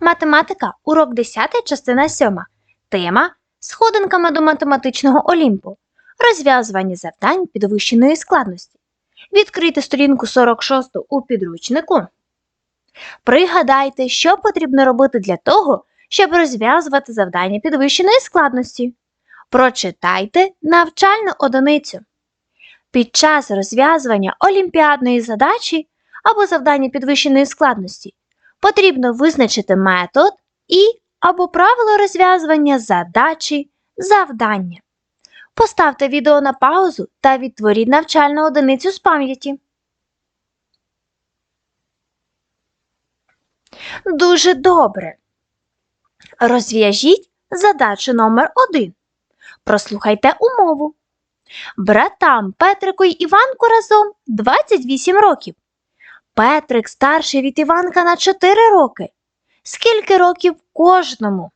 Математика, урок 10, частина 7. Тема Сходинками до математичного Олімпу. Розв'язування завдань підвищеної складності. Відкрийте сторінку 46 у підручнику. Пригадайте, що потрібно робити для того, щоб розв'язувати завдання підвищеної складності. Прочитайте навчальну одиницю. Під час розв'язування олімпіадної задачі або завдання підвищеної складності потрібно визначити метод і або правило розв'язування задачі завдання. Поставте відео на паузу та відтворіть навчальну одиницю з пам'яті. Дуже добре. Розв'яжіть задачу номер 1 Прослухайте умову. Братам Петрику й Іванку разом 28 років. Петрик старший від Іванка на 4 роки. Скільки років кожному?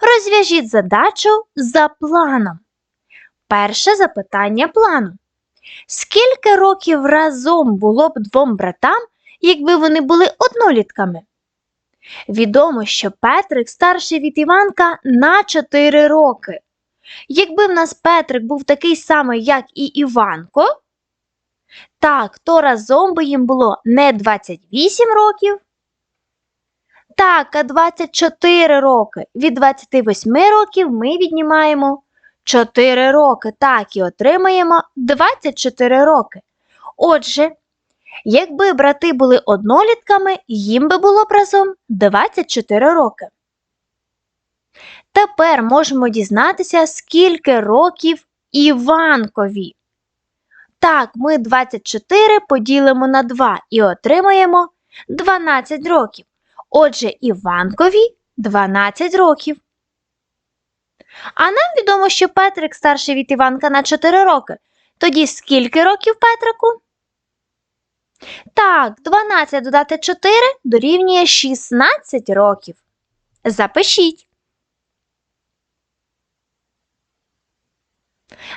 Розв'яжіть задачу за планом. Перше запитання плану. Скільки років разом було б двом братам, якби вони були однолітками? Відомо, що Петрик старший від Іванка на 4 роки. Якби в нас Петрик був такий самий, як і Іванко, так, то разом би їм було не 28 років, так, а 24 роки. Від 28 років ми віднімаємо 4 роки. Так, і отримаємо 24 роки. Отже, якби брати були однолітками, їм би було б разом 24 роки. Тепер можемо дізнатися, скільки років Іванкові. Так, ми 24 поділимо на 2 і отримаємо 12 років. Отже, Іванкові 12 років. А нам відомо, що Петрик старший від Іванка на 4 роки. Тоді скільки років Петрику? Так, 12 додати 4 дорівнює 16 років. Запишіть.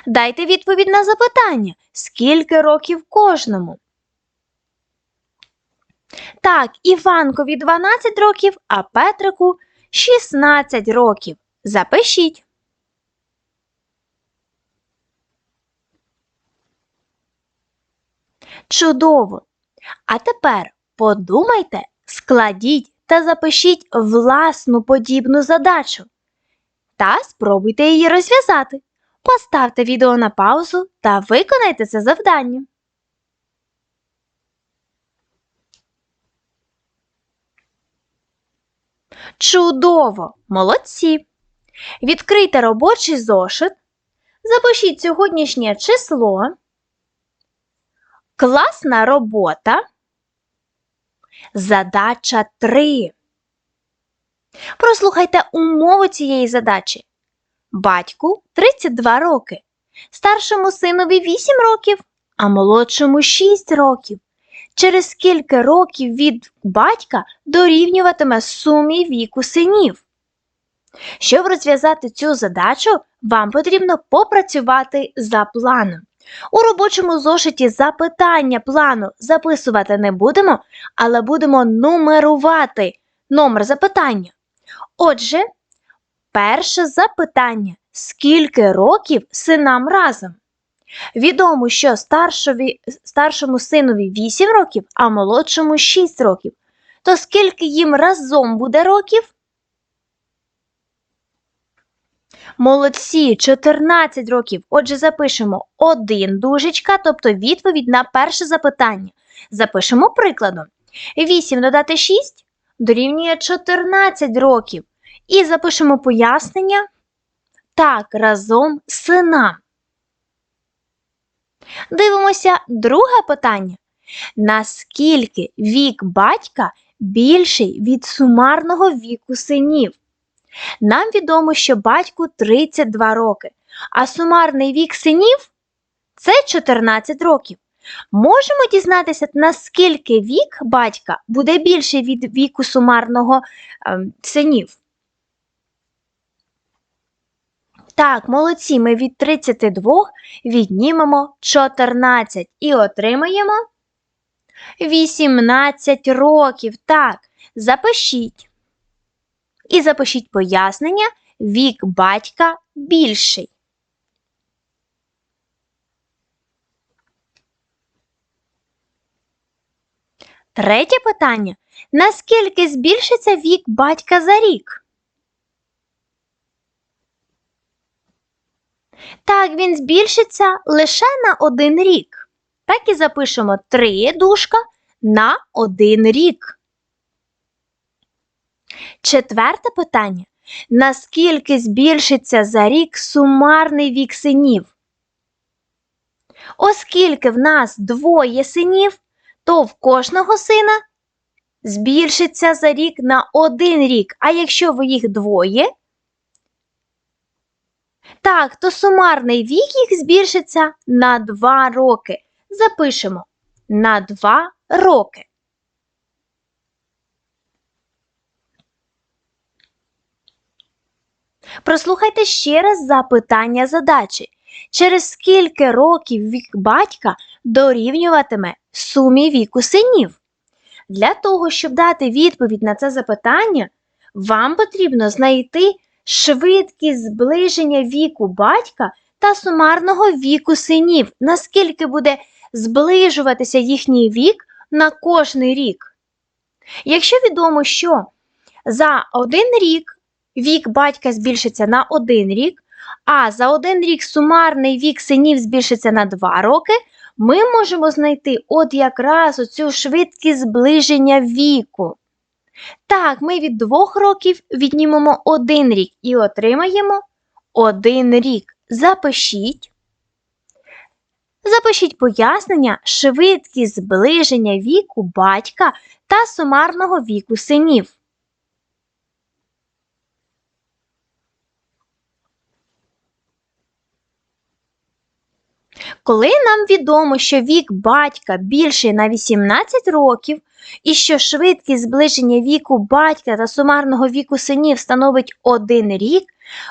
Дайте відповідь на запитання, скільки років кожному. Так, Іванкові 12 років, а Петрику 16 років. Запишіть. Чудово! А тепер подумайте, складіть та запишіть власну подібну задачу. Та спробуйте її розв'язати. Поставте відео на паузу та виконайте це завдання. Чудово! Молодці! Відкрийте робочий зошит. Запишіть сьогоднішнє число. Класна робота. Задача 3. Прослухайте умову цієї задачі. Батьку 32 роки, старшому синові 8 років, а молодшому 6 років. Через скільки років від батька дорівнюватиме сумі віку синів? Щоб розв'язати цю задачу, вам потрібно попрацювати за планом. У робочому зошиті запитання плану записувати не будемо, але будемо нумерувати номер запитання. Отже, перше запитання: скільки років синам разом? Відомо, що старшові, старшому синові 8 років, а молодшому 6 років. То скільки їм разом буде років? Молодці, 14 років. Отже, запишемо 1 дужечка, тобто відповідь на перше запитання. Запишемо прикладом. 8 додати 6 дорівнює 14 років. І запишемо пояснення. Так, разом синам. Дивимося друге питання. Наскільки вік батька більший від сумарного віку синів? Нам відомо, що батьку 32 роки, а сумарний вік синів це 14 років. Можемо дізнатися, наскільки вік батька буде більший від віку сумарного е, синів? Так, молодці, ми від 32 віднімемо 14 і отримаємо 18 років. Так, запишіть. І запишіть пояснення вік батька більший. Третє питання. Наскільки збільшиться вік батька за рік? Так, він збільшиться лише на один рік. Так і запишемо 3 дужка на один рік. Четверте питання. Наскільки збільшиться за рік сумарний вік синів? Оскільки в нас двоє синів, то в кожного сина збільшиться за рік на один рік. А якщо ви їх двоє, так, то сумарний вік їх збільшиться на 2 роки. Запишемо на 2 роки. Прослухайте ще раз запитання задачі. Через скільки років вік батька дорівнюватиме сумі віку синів? Для того, щоб дати відповідь на це запитання, вам потрібно знайти швидкість зближення віку батька та сумарного віку синів, наскільки буде зближуватися їхній вік на кожний рік. Якщо відомо, що за один рік вік батька збільшиться на один рік, а за один рік сумарний вік синів збільшиться на 2 роки, ми можемо знайти от якраз оцю швидкість зближення віку. Так, ми від двох років віднімемо один рік і отримаємо один рік. Запишіть. Запишіть пояснення швидкість зближення віку батька та сумарного віку синів. Коли нам відомо, що вік батька більший на 18 років, і що швидкість зближення віку батька та сумарного віку синів становить один рік,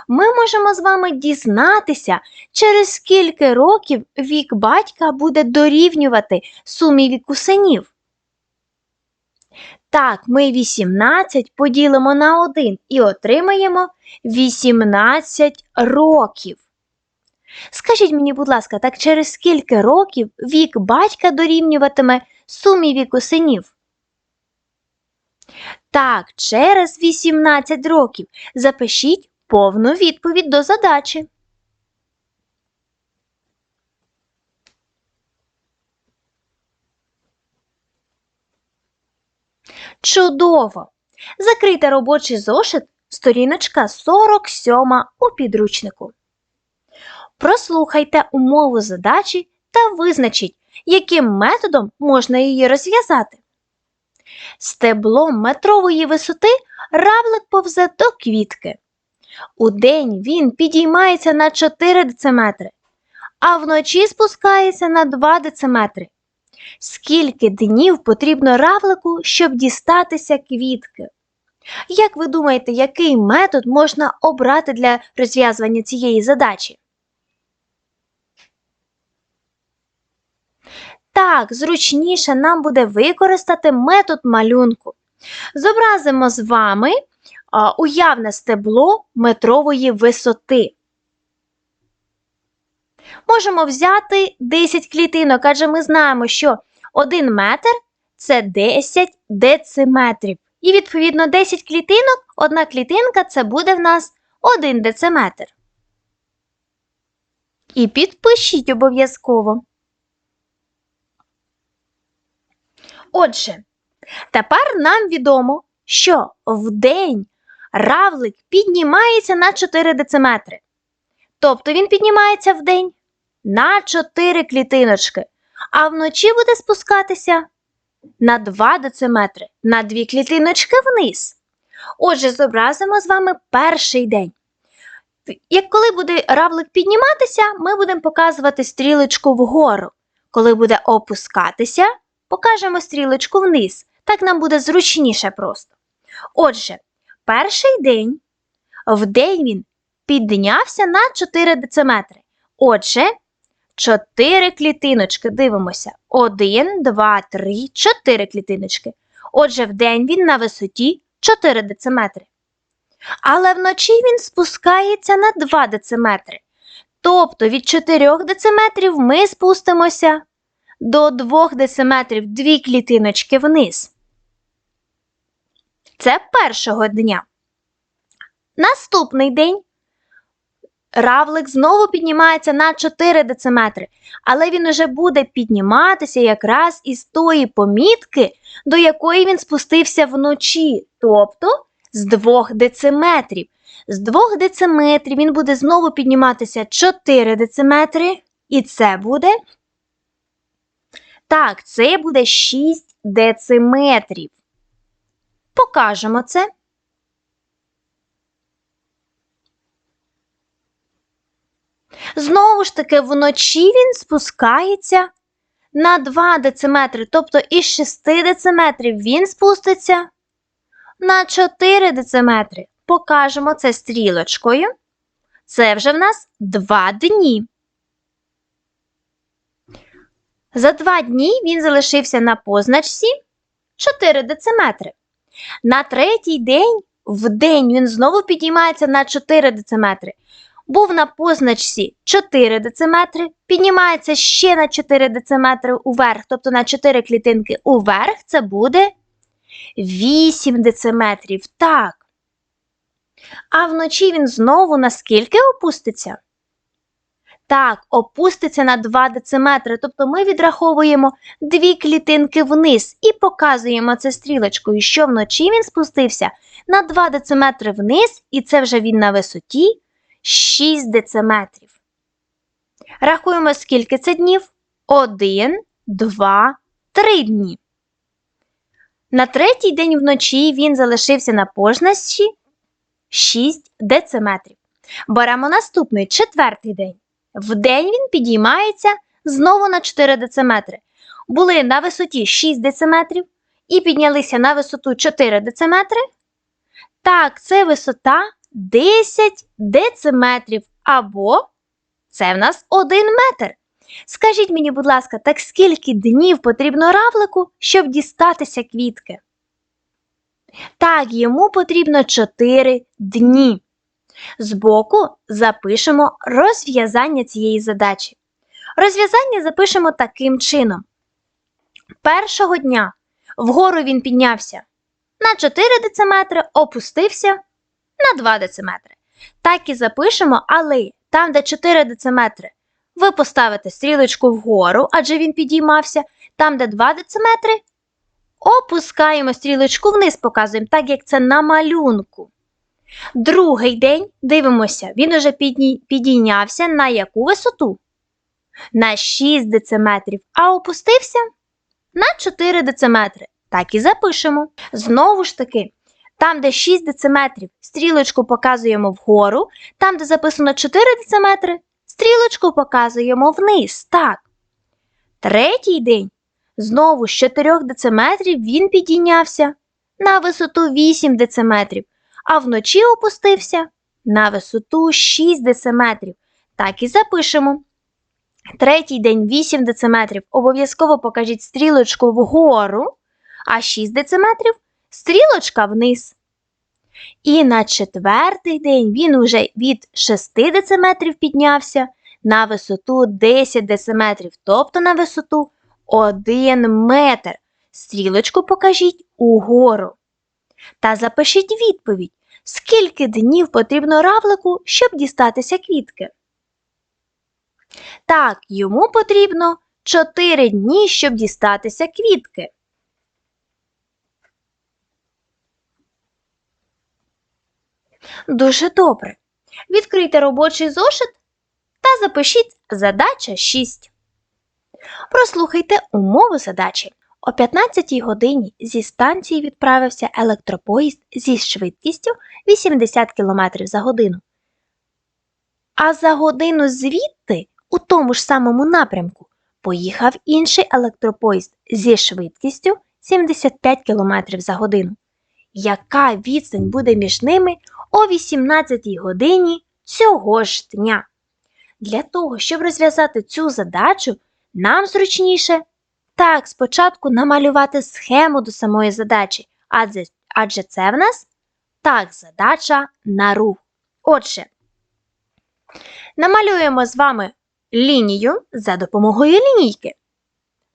ми можемо з вами дізнатися, через скільки років вік батька буде дорівнювати сумі віку синів. Так, ми 18 поділимо на 1 і отримаємо 18 років. Скажіть мені, будь ласка, так через скільки років вік батька дорівнюватиме сумі віку синів? Так, через 18 років. Запишіть повну відповідь до задачі. Чудово! Закрийте робочий зошит, сторіночка 47 у підручнику. Прослухайте умову задачі та визначіть, яким методом можна її розв'язати. Стеблом метрової висоти равлик повзе до квітки. Удень він підіймається на 4 дециметри, а вночі спускається на 2 дециметри. Скільки днів потрібно равлику, щоб дістатися квітки? Як ви думаєте, який метод можна обрати для розв'язування цієї задачі? Так, зручніше нам буде використати метод малюнку. Зобразимо з вами уявне стебло метрової висоти. Можемо взяти 10 клітинок, адже ми знаємо, що 1 метр це 10 дециметрів. І, відповідно, 10 клітинок, одна клітинка це буде в нас 1 дециметр. І підпишіть обов'язково. Отже, тепер нам відомо, що в день равлик піднімається на 4 дециметри. Тобто він піднімається в день на 4 клітиночки, а вночі буде спускатися на 2 дециметри, на 2 клітиночки вниз. Отже, зобразимо з вами перший день. Як коли буде равлик підніматися, ми будемо показувати стрілочку вгору. Коли буде опускатися, покажемо стрілочку вниз. Так нам буде зручніше просто. Отже, перший день, в день він піднявся на 4 дециметри. Отже, 4 клітиночки. Дивимося. 1, 2, 3, 4 клітиночки. Отже, вдень він на висоті 4 дециметри. Але вночі він спускається на 2 дециметри. Тобто від 4 дециметрів ми спустимося до 2 дециметрів дві клітиночки вниз. Це першого дня. Наступний день равлик знову піднімається на 4 дециметри, але він уже буде підніматися якраз із тої помітки, до якої він спустився вночі, тобто з 2 дециметрів. З 2 дециметрів він буде знову підніматися 4 дециметри, і це буде. Так, це буде 6 дециметрів. Покажемо це. Знову ж таки, вночі він спускається на 2 дециметри, тобто із 6 дециметрів він спуститься на 4 дециметри. Покажемо це стрілочкою. Це вже в нас 2 дні. За 2 дні він залишився на позначці 4 дециметри. На третій день, в день він знову підіймається на 4 дециметри. Був на позначці 4 дециметри, піднімається ще на 4 дециметри уверх, тобто на 4 клітинки уверх, це буде 8 дециметрів. Так. А вночі він знову на скільки опуститься? Так, опуститься на 2 дециметри, тобто ми відраховуємо дві клітинки вниз і показуємо це стрілочкою, що вночі він спустився на 2 дециметри вниз, і це вже він на висоті 6 дециметрів. Рахуємо, скільки це днів? 1, 2, 3 дні. На третій день вночі він залишився на позначці 6 дециметрів. Беремо наступний четвертий день. Вдень він підіймається знову на 4 дециметри. Були на висоті 6 дециметрів і піднялися на висоту 4 дециметри. Так, це висота 10 дециметрів або це в нас 1 метр. Скажіть мені, будь ласка, так скільки днів потрібно равлику, щоб дістатися квітки? Так, йому потрібно 4 дні. Збоку запишемо розв'язання цієї задачі. Розв'язання запишемо таким чином. Першого дня вгору він піднявся на 4 дециметри, опустився на 2 дециметри. Так і запишемо, але там, де 4 дециметри, ви поставите стрілочку вгору, адже він підіймався. Там, де 2 дециметри, опускаємо стрілочку вниз, показуємо, так як це на малюнку. Другий день дивимося, він уже підійнявся на яку висоту? На 6 дециметрів, а опустився на 4 дециметри. Так і запишемо. Знову ж таки, там, де 6 дециметрів, стрілочку показуємо вгору, там, де записано 4 дециметри, стрілочку показуємо вниз. Так. Третій день. Знову з 4 дециметрів він підійнявся на висоту 8 дециметрів, а вночі опустився на висоту 6 дециметрів. Так і запишемо. Третій день 8 дециметрів. Обов'язково покажіть стрілочку вгору, а 6 дециметрів стрілочка вниз. І на четвертий день він уже від 6 дециметрів піднявся на висоту 10 дециметрів, тобто на висоту 1 метр. Стрілочку покажіть угору. Та запишіть відповідь, скільки днів потрібно равлику, щоб дістатися квітки. Так, йому потрібно 4 дні, щоб дістатися квітки. Дуже добре. Відкрийте робочий зошит та запишіть задача 6. Прослухайте умови задачі. О 15 годині зі станції відправився електропоїзд зі швидкістю 80 км за годину. А за годину звідти, у тому ж самому напрямку, поїхав інший електропоїзд зі швидкістю 75 км за годину. Яка відстань буде між ними о 18 годині цього ж дня? Для того, щоб розв'язати цю задачу, нам зручніше Так, спочатку намалювати схему до самої задачі, адже, адже це в нас так задача на рух. Отже, намалюємо з вами лінію за допомогою лінійки.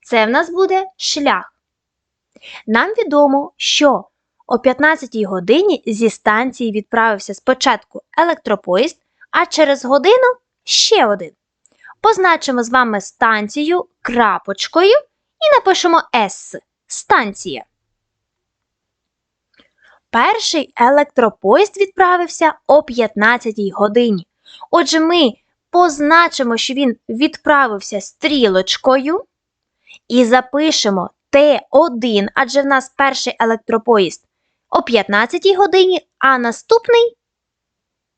Це в нас буде шлях. Нам відомо, що о 15 годині зі станції відправився спочатку електропоїзд, а через годину ще один. Позначимо з вами станцію крапочкою і напишемо С. Станція. Перший електропоїзд відправився о 15 годині. Отже, ми позначимо, що він відправився стрілочкою і запишемо Т1, адже в нас перший електропоїзд о 15 годині, а наступний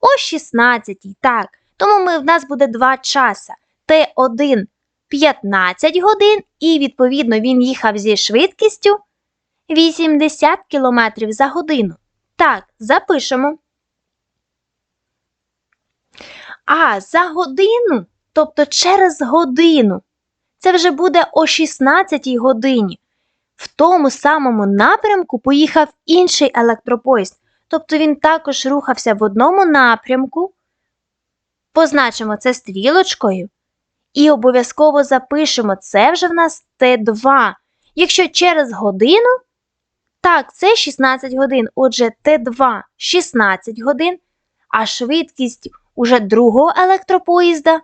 о 16. Так, тому ми, в нас буде два часа. Т1 15 годин, і відповідно він їхав зі швидкістю 80 км за годину. Так, запишемо. А за годину, тобто через годину, це вже буде о 16 годині. В тому самому напрямку поїхав інший електропоїзд. Тобто він також рухався в одному напрямку. Позначимо це стрілочкою. І обов'язково запишемо це вже в нас Т2. Якщо через годину, так, це 16 годин. Отже, Т2 16 годин, а швидкість уже другого електропоїзда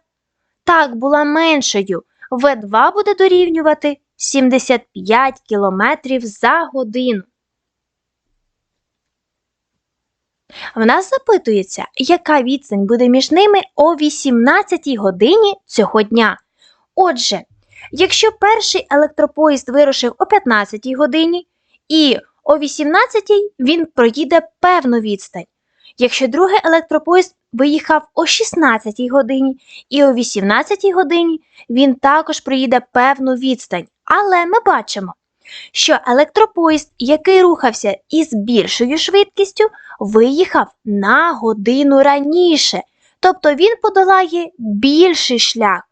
так була меншою. В2 буде дорівнювати 75 км за годину. В нас запитується, яка відстань буде між ними о 18 годині цього дня. Отже, якщо перший електропоїзд вирушив о 15 годині і о 18 він проїде певну відстань. Якщо другий електропоїзд виїхав о 16 годині і о 18 годині, він також проїде певну відстань. Але ми бачимо, що електропоїзд, який рухався із більшою швидкістю, виїхав на годину раніше, тобто він подолає більший шлях.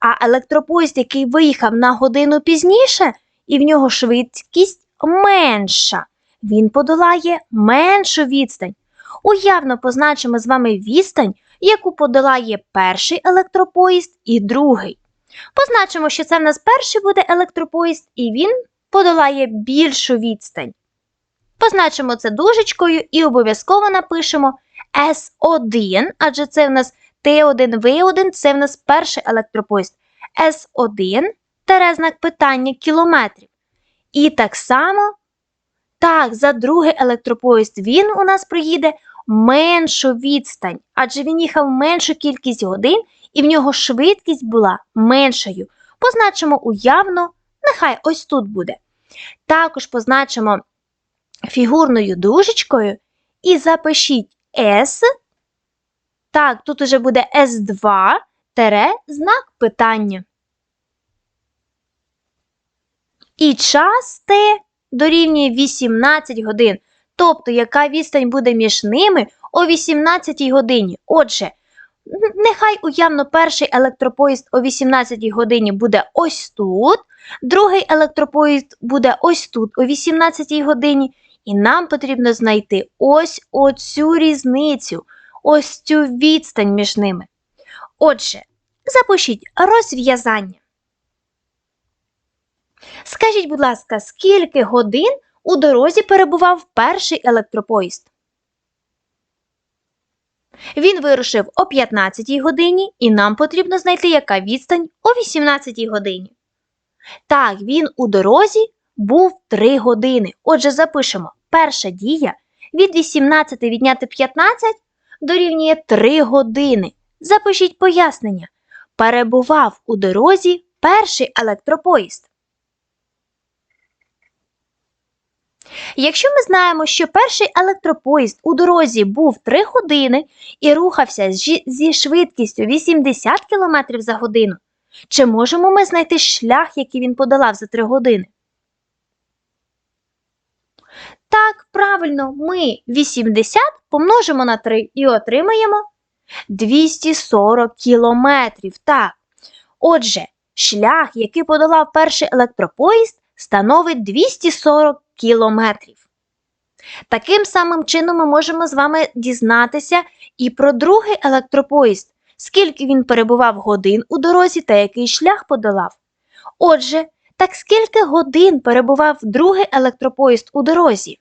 А електропоїзд, який виїхав на годину пізніше, і в нього швидкість менша, він подолає меншу відстань. Уявно позначимо з вами відстань, яку подолає перший електропоїзд і другий. Позначимо, що це в нас перший буде електропоїзд, і він подолає більшу відстань. Позначимо це дужечкою і обов'язково напишемо S1, адже це в нас Т1В1, це в нас перший електропоїзд. S1 знак питання кілометрів. І так само, так, за другий електропоїзд він у нас проїде меншу відстань, адже він їхав меншу кількість годин і в нього швидкість була меншою. Позначимо уявно, нехай ось тут буде. Також позначимо фігурною дужечкою і запишіть S. Так, тут уже буде S2 тере знак питання. І час Т дорівнює 18 годин. Тобто, яка відстань буде між ними о 18 годині. Отже, нехай уявно перший електропоїзд о 18 годині буде ось тут, другий електропоїзд буде ось тут о 18 годині, і нам потрібно знайти ось оцю різницю, ось цю відстань між ними. Отже, запишіть розв'язання. Скажіть, будь ласка, скільки годин у дорозі перебував перший електропоїзд? Він вирушив о 15 годині, і нам потрібно знайти, яка відстань о 18 годині. Так, він у дорозі був 3 години. Отже, запишемо перша дія від 18 відняти 15 дорівнює 3 години. Запишіть пояснення. Перебував у дорозі перший електропоїзд. Якщо ми знаємо, що перший електропоїзд у дорозі був 3 години і рухався зі швидкістю 80 км за годину, чи можемо ми знайти шлях, який він подолав за 3 години? Так, правильно, ми 80 помножимо на 3 і отримаємо 240 кілометрів. Так. Отже, шлях, який подолав перший електропоїзд, становить 240 кілометрів. Таким самим чином ми можемо з вами дізнатися і про другий електропоїзд, скільки він перебував годин у дорозі та який шлях подолав. Отже, так скільки годин перебував другий електропоїзд у дорозі?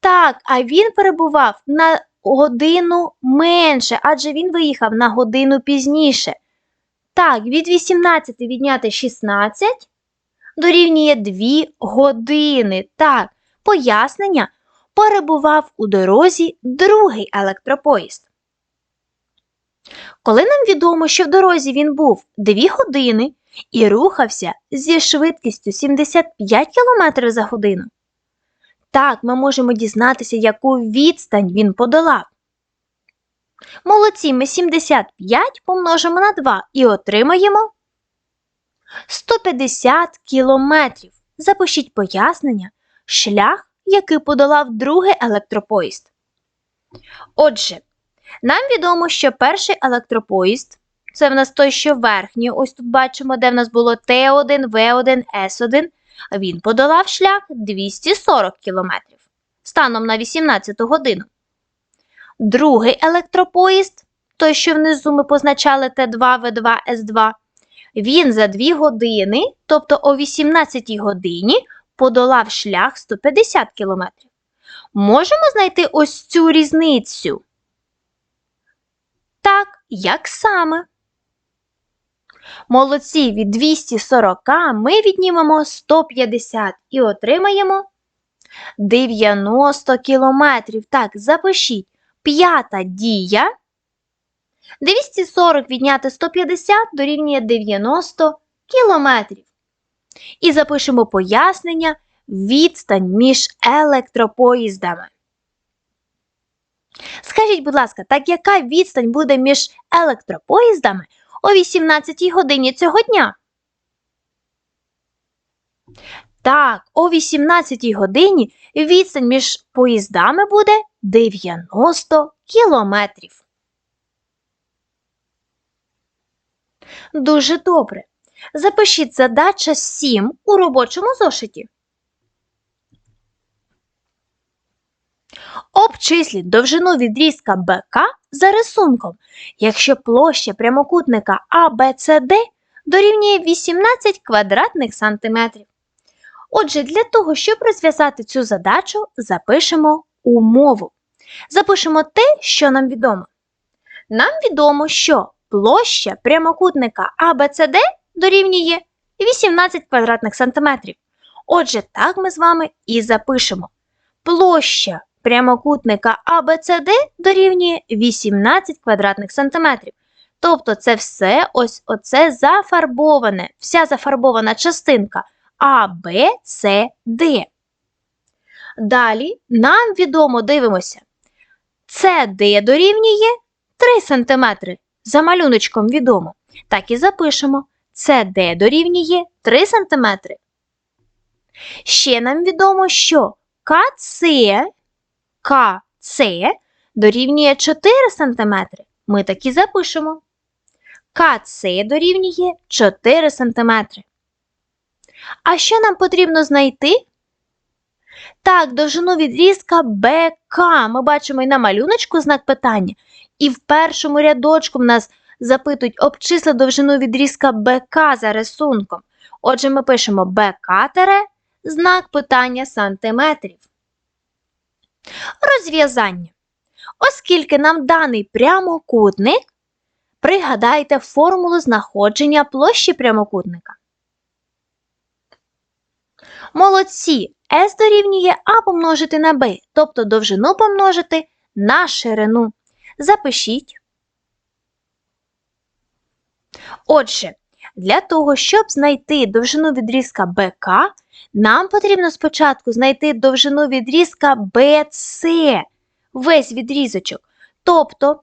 Так, а він перебував на годину менше, адже він виїхав на годину пізніше. Так, від 18 відняти 16 дорівнює 2 години. Так, пояснення перебував у дорозі другий електропоїзд. Коли нам відомо, що в дорозі він був 2 години і рухався зі швидкістю 75 км за годину, так ми можемо дізнатися, яку відстань він подолав. Молодці, ми 75 помножимо на 2 і отримаємо 150 кілометрів. Запишіть пояснення, шлях, який подолав другий електропоїзд. Отже, нам відомо, що перший електропоїзд це в нас той, що верхній, ось тут бачимо, де в нас було Т1, В1, С1. Він подолав шлях 240 кілометрів станом на 18 годину. Другий електропоїзд, той, що внизу ми позначали Т2, В2, С2, він за 2 години, тобто о 18 годині, подолав шлях 150 кілометрів. Можемо знайти ось цю різницю? Так, як саме? Молодці від 240 ми віднімемо 150 і отримаємо 90 кілометрів. Так, запишіть. П'ята дія. 240 відняти 150 дорівнює 90 кілометрів. І запишемо пояснення відстань між електропоїздами. Скажіть, будь ласка, так яка відстань буде між електропоїздами о 18 годині цього дня? Так, о 18 годині відстань між поїздами буде 90 кілометрів. Дуже добре. Запишіть задача 7 у робочому зошиті. Обчисліть довжину відрізка БК за рисунком, якщо площа прямокутника ABCD дорівнює 18 квадратних сантиметрів. Отже, для того, щоб розв'язати цю задачу, запишемо умову. Запишемо те, що нам відомо. Нам відомо, що площа прямокутника ABCD дорівнює 18 квадратних сантиметрів. Отже, так ми з вами і запишемо. Площа прямокутника ABCD дорівнює 18 квадратних сантиметрів. Тобто це все ось оце зафарбоване, вся зафарбована частинка А, Б, С, Д. Далі нам відомо дивимося. CD дорівнює 3 см. За малюночком відомо. Так і запишемо. CD дорівнює 3 см. Ще нам відомо, що КЦ, КЦ дорівнює 4 см. Ми так і запишемо. КЦ дорівнює 4 см. А що нам потрібно знайти? Так, довжину відрізка БК. Ми бачимо і на малюночку знак питання. І в першому рядочку в нас запитують обчисли довжину відрізка БК за рисунком. Отже, ми пишемо БК знак питання сантиметрів. Розв'язання. Оскільки нам даний прямокутник, пригадайте формулу знаходження площі прямокутника. Молодці S дорівнює А помножити на Б, тобто довжину помножити на ширину. Запишіть. Отже, для того, щоб знайти довжину відрізка БК, нам потрібно спочатку знайти довжину відрізка БЦ, весь відрізочок. Тобто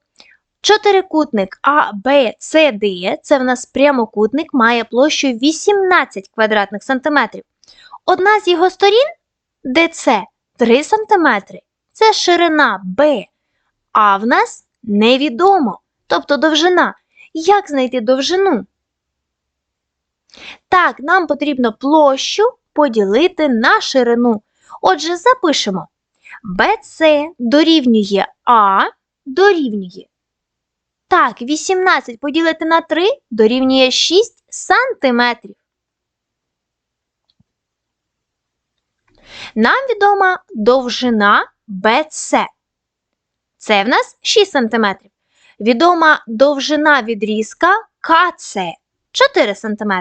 чотирикутник ABCD, це в нас прямокутник, має площу 18 квадратних сантиметрів. Одна з його сторін ДЦ 3 см, це ширина Б, а в нас невідомо, тобто довжина. Як знайти довжину? Так, нам потрібно площу поділити на ширину. Отже, запишемо. BC дорівнює А дорівнює. Так, 18 поділити на 3 дорівнює 6 сантиметрів. Нам відома довжина BC. Це в нас 6 сантиметрів. Відома довжина відрізка КЦ 4 см.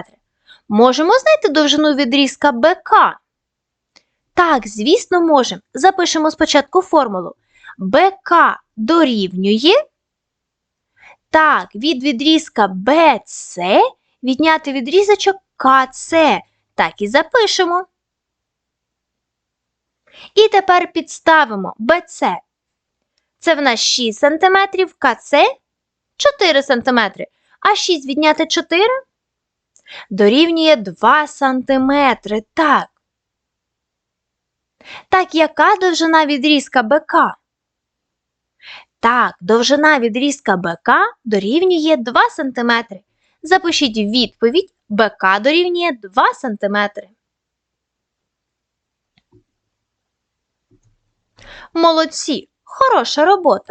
Можемо знайти довжину відрізка БК? Так, звісно, можемо. Запишемо спочатку формулу. БК дорівнює. Так, від відрізка BC відняти відрізочок КЦ. Так і запишемо. І тепер підставимо BC. Це в нас 6 см, КЦ 4 см. А 6 відняти 4 дорівнює 2 см. Так. Так, яка довжина відрізка БК? Так, довжина відрізка БК дорівнює 2 см. Запишіть відповідь БК дорівнює 2 см. Молодці! Хороша робота!